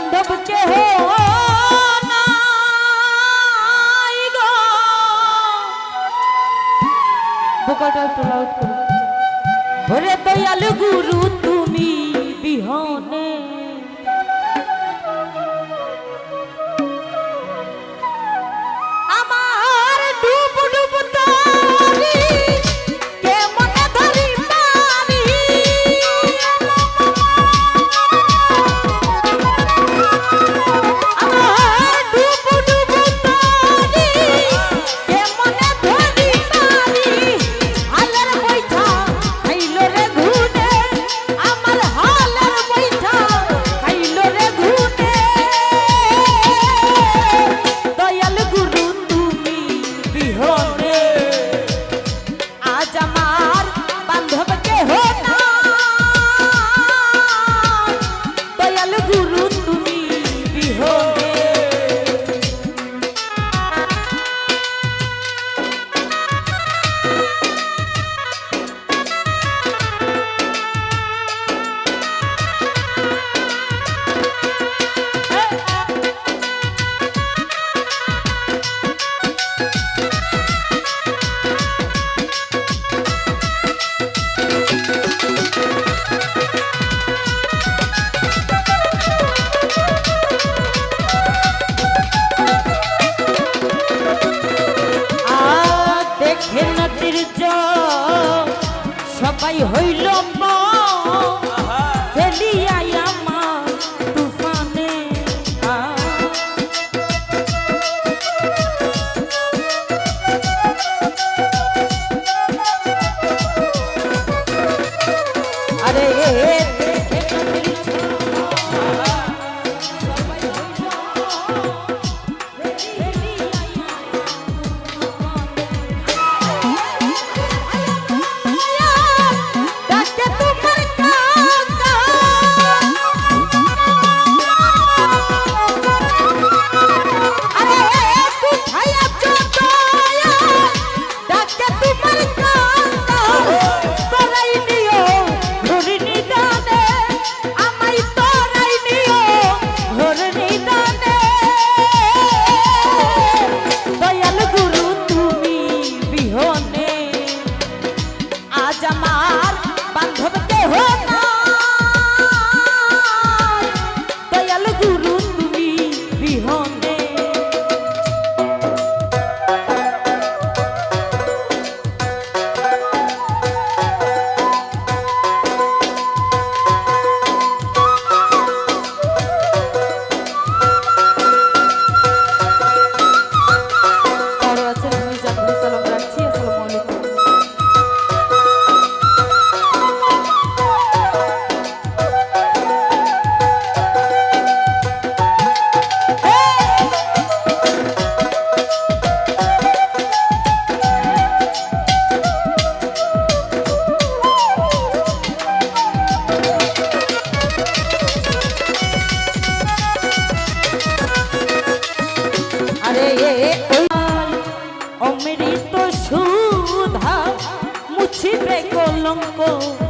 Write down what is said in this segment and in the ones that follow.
বান্ধব কেহ বোকাটা একটু লাউড করো। ভরে দয়াল গুরু তুমি বিহনে পাবো।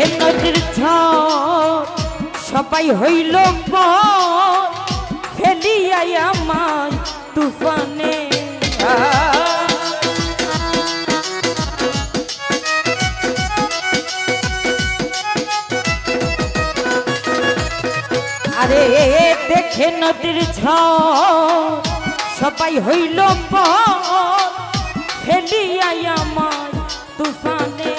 সে নদীর সবাই হইল ফেলিয়াই আমার তুফানে। আরে দেখে নদীর ঝড়, সবাই হইল ফেলিয়াই আমার তুফানে।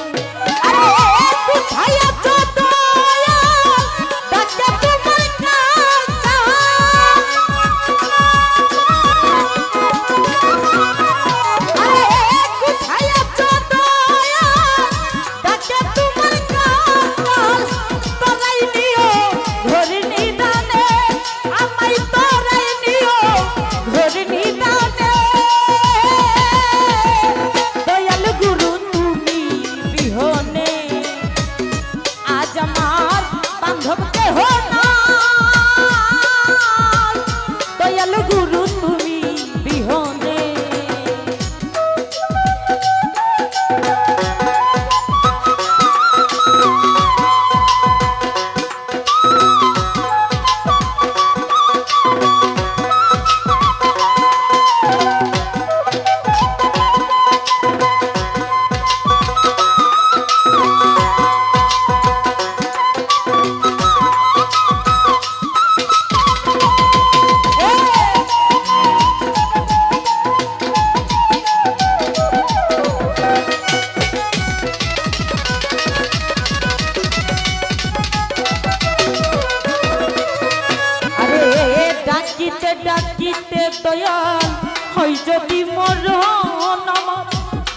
ডাকিতে দয়াল হয় যদি মরণ আমার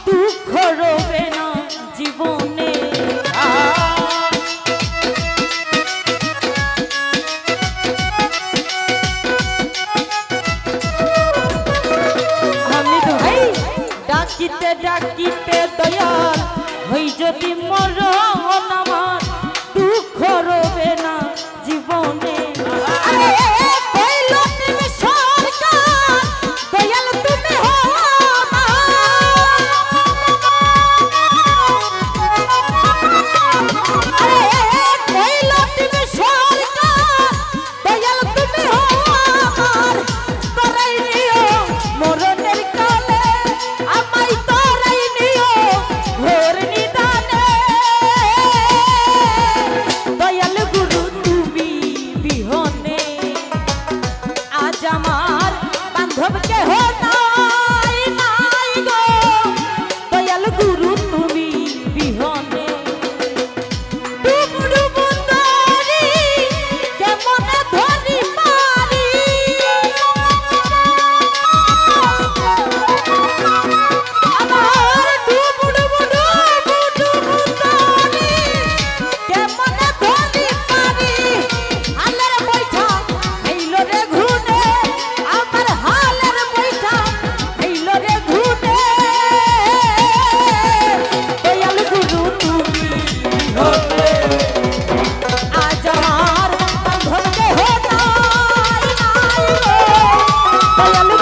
দুঃখ রবে না জীবনে। আমি ভাই ডাকিতে ডাকিতে দয়াল হয় যদি মরণ Váyale